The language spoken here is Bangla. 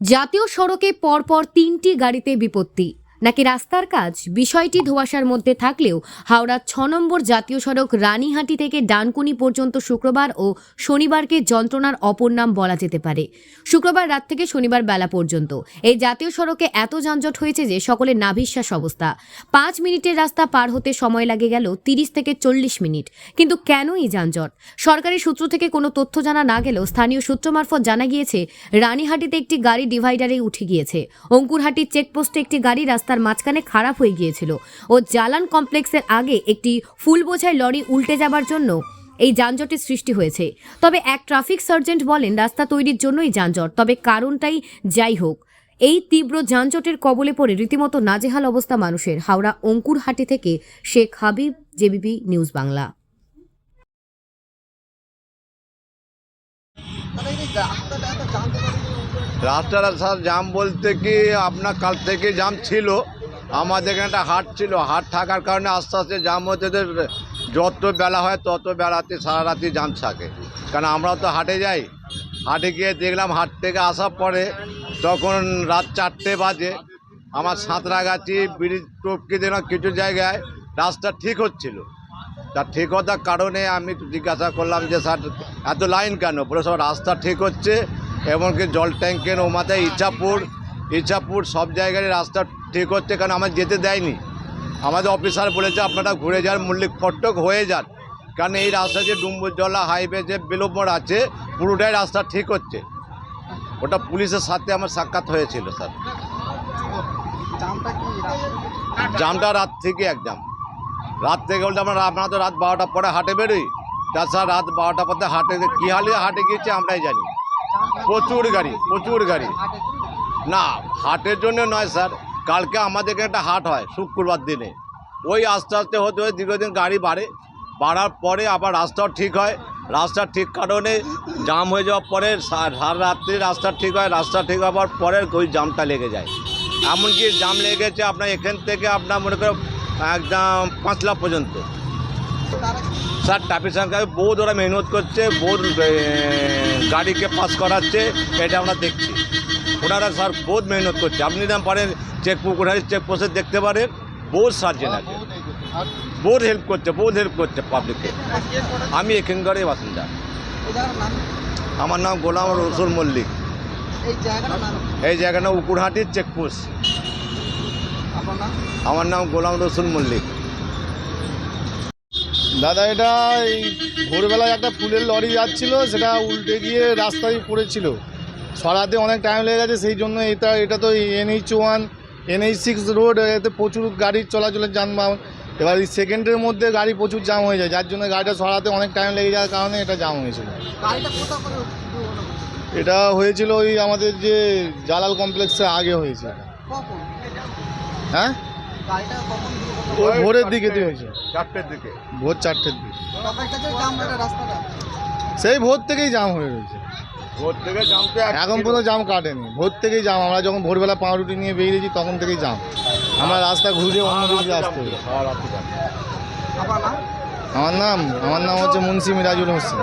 জাতীয় সড়কে পরপর তিনটি গাড়িতে বিপত্তি। নাকি রাস্তার কাজ? বিষয়টি ধোঁয়াশার মধ্যে থাকলেও হাওড়ার ছ নম্বর জাতীয় সড়ক রানীহাটি থেকে ডানকুনি পর্যন্ত শুক্রবার ও শনিবারকে যন্ত্রণার অপর নাম বলা যেতে পারে। শুক্রবার রাত থেকে শনিবার বেলা পর্যন্ত। এই জাতীয় সড়কে এত যানজট হয়েছে যে সকলের নাভিশ্বাস অবস্থা। পাঁচ মিনিটের রাস্তা পার হতে সময় লাগে গেল তিরিশ থেকে চল্লিশ মিনিট। কিন্তু কেন এই যানজট? সরকারি সূত্র থেকে কোনো তথ্য জানা না গেলেও স্থানীয় সূত্র মারফত জানা গিয়েছে, রানীহাটিতে একটি গাড়ি ডিভাইডারে উঠে গিয়েছে। অঙ্কুরহাটির চেকপোস্টে একটি গাড়ি রাস্তার মাঝখানে খারাপ হয়ে গিয়েছিল। ও জালান কমপ্লেক্সের আগে একটি ফুল বোঝাই লরি উল্টে যাবার জন্য এই যানজটের সৃষ্টি হয়েছে। তবে এক ট্রাফিক সার্জেন্ট বলেন, রাস্তা তৈরির জন্যই যানজট, তবে কারণটাই যাই হোক। এই তীব্র যানজটের কবলে পড়ে রীতিমতো নাজেহাল অবস্থা মানুষের। হাওড়া অঙ্কুরহাটি থেকে শেখ হাবিব জেবিপি নিউজ বাংলা। রাস্তাটা স্যার জাম বলতে কি আপনার কাল থেকে জাম ছিল। আমাদের এখানে একটা হাট ছিল। হাট থাকার কারণে আস্তে আস্তে জাম হতে যত বেলা হয় তত বেলাতে সারা রাতি জাম থাকে। কারণ আমরাও তো হাটে যাই। হাটে গিয়ে দেখলাম হাট থেকে আসার পরে তখন রাত চারটে বাজে। আমার সাঁতরাগাছি, ব্রিজ টপকে দিলাম কিছু জায়গায় রাস্তা ঠিক হচ্ছিল। তা ঠিক হওয়ার কারণে আমি জিজ্ঞাসা করলাম যে স্যার, এত লাইন কেন? বলে, সব রাস্তা ঠিক হচ্ছে। এমনকি জল ট্যাঙ্কের ও মাথায় ইচ্ছাপুর ইচ্ছাপুর সব জায়গায় রাস্তা ঠিক হচ্ছে, কারণ আমার যেতে দেয়নি। আমাদের অফিসার বলেছে আপনারা ঘুরে যান, মল্লিক ফটক হয়ে যান। কারণ এই রাস্তা যে ডুম্বুরজলা হাইওয়ে যে বেলুমোড় আছে, পুরোটাই রাস্তা ঠিক হচ্ছে। ওটা পুলিশের সাথে আমার সাক্ষাৎ হয়েছিল, স্যার। জামটা রাত থেকে একদম। রাত থেকে বলতে আমরা আমরা তো রাত বারোটার পরে হাটে বেরোই। তাছাড়া রাত বারোটার পরে হাটে কী হালে হাটে গিয়েছে আমরাই জানি। প্রচুর গাড়ি প্রচুর গাড়ি। না, হাটের জন্য নয় স্যার, কালকে আমাদের এখানে একটা হাট হয় শুক্রবার দিনে। ওই আস্তে আস্তে হতে হতে দীর্ঘদিন গাড়ি বাড়ে, বাড়ার পরে আবার রাস্তাও ঠিক হয়। রাস্তা ঠিক কারণে জাম হয়ে যাওয়ার পরে সারা রাত্রি রাস্তা ঠিক হয়, রাস্তা ঠিক হওয়ার পরে ওই জামটা লেগে যায়। এমনকি জাম লেগেছে আপনার এখান থেকে আপনার মনে করো একদম পাঁচলা পর্যন্ত। স্যার ট্রাফিক সরকার বহুত ওরা মেহনত করছে বহুত গাড়িকে পাস করাচ্ছে এটা আমরা দেখছি। ওনারা স্যার বহুত মেহনত করছে। আপনি না পারেন চেক পুকুরহারি চেক পোস্টে দেখতে পারেন বহুত সার্জেন আছে। বহুত হেল্প করছে বহুত হেল্প করছে পাবলিককে। আমি এখানকারই বাসিন্দা। আমার নাম গোলাম রসুল মল্লিক। এই জায়গাটা উকুরহাটির চেকপোস্ট আমার নাম গোলাম রসুল মল্লিক। দাদা এটা এই ভোরবেলায় একটা ফুলের লরি যাচ্ছিল সেটা উল্টে গিয়ে রাস্তায় পড়েছিল। সরাতে অনেক টাইম লেগে গেছে সেই জন্য এটা এটা তো NH one NH six road এতে প্রচুর গাড়ির চলাচলের যানবাহন। এবার এই সেকেন্ডের মধ্যে গাড়ি প্রচুর জাম হয়ে যায় যার জন্য গাড়িটা সরাতে অনেক টাইম লেগে যাওয়ার কারণে এটা জাম হয়েছিল? এটা হয়েছিল ওই আমাদের যে জালাল কমপ্লেক্সে আগে হয়েছে হ্যাঁ? ভোরের দিকে হয়েছে। ভোর চারটের দিকে। সেই ভোর থেকেই জাম হয়ে রয়েছে। এখন কোনো জাম কাটেনি। ভোর থেকেই জাম আমরা যখন ভোরবেলা পাউরুটি নিয়ে বেরিয়েছি তখন থেকেই জাম আমরা রাস্তা ঘুরে অন্য আসতে আমার নাম আমার নাম হচ্ছে মুন্সি মিরাজুল হোসেন।